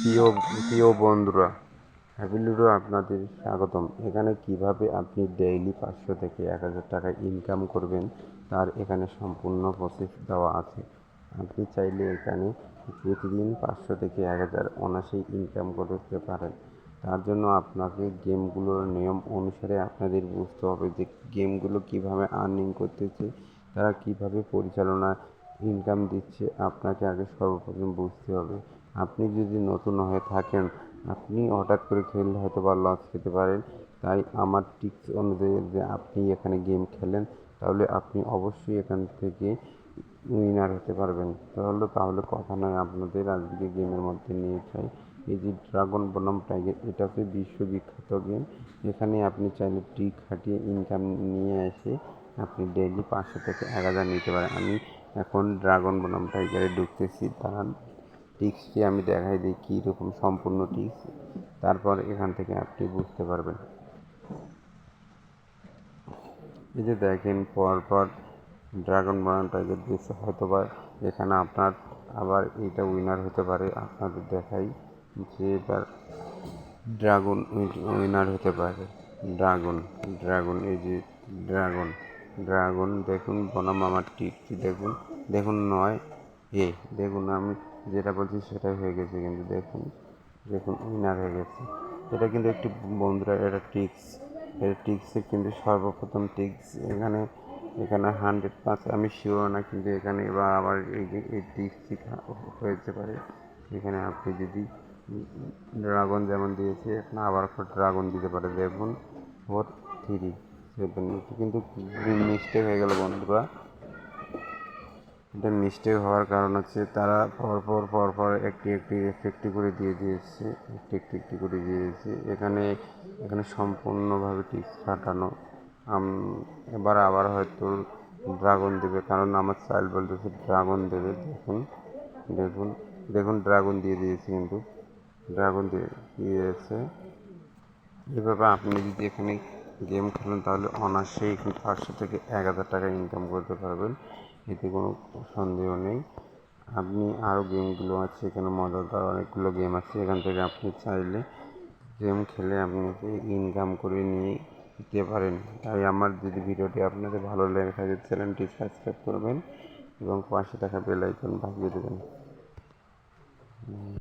প্রিয় প্রিয় বন্ধুরা হ্যাপি লুডো আপনাদের স্বাগতম। এখানে কীভাবে আপনি ডেইলি পাঁচশো থেকে এক হাজার টাকা ইনকাম করবেন, তার এখানে সম্পূর্ণ প্রসেস দেওয়া আছে। আপনি চাইলে এখানে প্রতিদিন পাঁচশো থেকে এক হাজার অনায়াসেই ইনকাম করতে পারেন। তার জন্য আপনাকে গেমগুলোর নিয়ম অনুসারে আপনাদের বুঝতে হবে যে গেমগুলো কীভাবে আর্নিং করতেছে, তারা কীভাবে পরিচালনা ইনকাম দিচ্ছে। আপনাকে আগে সর্বপ্রথম বুঝতে হবে আপনি যদি নতুন হয়ে থাকেন, আপনি হঠাৎ করে খেললে হয়তো বা লস খেতে পারেন। তাই আমার টিপস অনুযায়ী যে আপনি এখানে গেম খেলেন, তাহলে আপনি অবশ্যই এখান থেকে উইনার হতে পারবেন। তাহলে তাহলে কথা নয় আপনাদের আজকে গেমের মধ্যে নিয়ে যাই। এই যে ড্রাগন বনাম টাইগার এটা হচ্ছে বিশ্ববিখ্যাত গেম এখানে আপনি চাইলে ট্রিক খাটিয়ে ইনকাম নিয়ে এসে আপনি ডেইলি পাঁচশো থেকে এক হাজার নিতে পারেন। আমি এখন ড্রাগন বনাম টাইগারে ঢুকতেছি। তার টিক্সটি আমি দেখাই দিই কীরকম সম্পূর্ণ টিক্স। তারপর এখান থেকে আপনি বুঝতে পারবেন। এই যে দেখেন, পরপর ড্রাগন বনাম টাইগার দিচ্ছে। হয়তো বা এখানে আপনার আবার এইটা উইনার হতে পারে। আপনাদের দেখাই যে এবার ড্রাগন উইনার হতে পারে। ড্রাগন ড্রাগন, এই যে ড্রাগন। ড্রাগন, দেখুন, বনাম আমার টিকটি দেখুন। দেখুন নয় এ, দেখুন, আমি যেটা বলছি সেটাই হয়ে গেছে, কিন্তু দেখুন দেখুন উইনার হয়ে গেছে। এটা কিন্তু একটি বন্ধুরা, এটা ট্রিক্স এটা ট্রিক্সের কিন্তু সর্বপ্রথম ট্রিক্স এখানে এখানে হান্ড্রেড পাঁচ, আমি শিওর না, কিন্তু এখানে এবার আবার এই এই ট্রিক্সটি হয়েছে পারে। এখানে আপনি যদি ড্রাগন যেমন দিয়েছে, এখন আবার ফোর ড্রাগন দিতে পারে, দেখুন ফোর থ্রি সেভেন কিন্তু মিস্টেক হয়ে গেল বন্ধুরা। এটা মিস্টেক হওয়ার কারণ হচ্ছে তারা পরপর পরপর একটি একটি একটি করে দিয়ে দিয়েছে, একটি একটি একটি করে দিয়ে দিয়েছে। এখানে এখানে সম্পূর্ণভাবে টিক্স কাটানো এবার আবার হয়তো ড্রাগন দেবে, কারণ আমার চাইল্ড বলতেছে ড্রাগন দেবে। দেখুন দেখুন দেখুন ড্রাগন দিয়ে দিয়েছে কিন্তু, ড্রাগন দিয়ে, দিয়েছে। এভাবে আপনি যদি এখানে গেম খেলেন, তাহলে অনায়াসেই পাঁচশো থেকে এক হাজার টাকা ইনকাম করতে পারবেন। এতে কোনো সন্দেহ নেই। আপনি আরও গেমগুলো আছে, এখানে মজাদার অনেকগুলো গেম আছে। এখান থেকে আপনি চাইলে গেম খেলে আপনি ইনকাম করে নিয়ে দিতে পারেন। তাই আমার যদি ভিডিওটি আপনাদের ভালো লেগে থাকে, চ্যানেলটি সাবস্ক্রাইব করবেন এবং পাশে থাকা বেল আইকন বাজিয়ে দেবেন।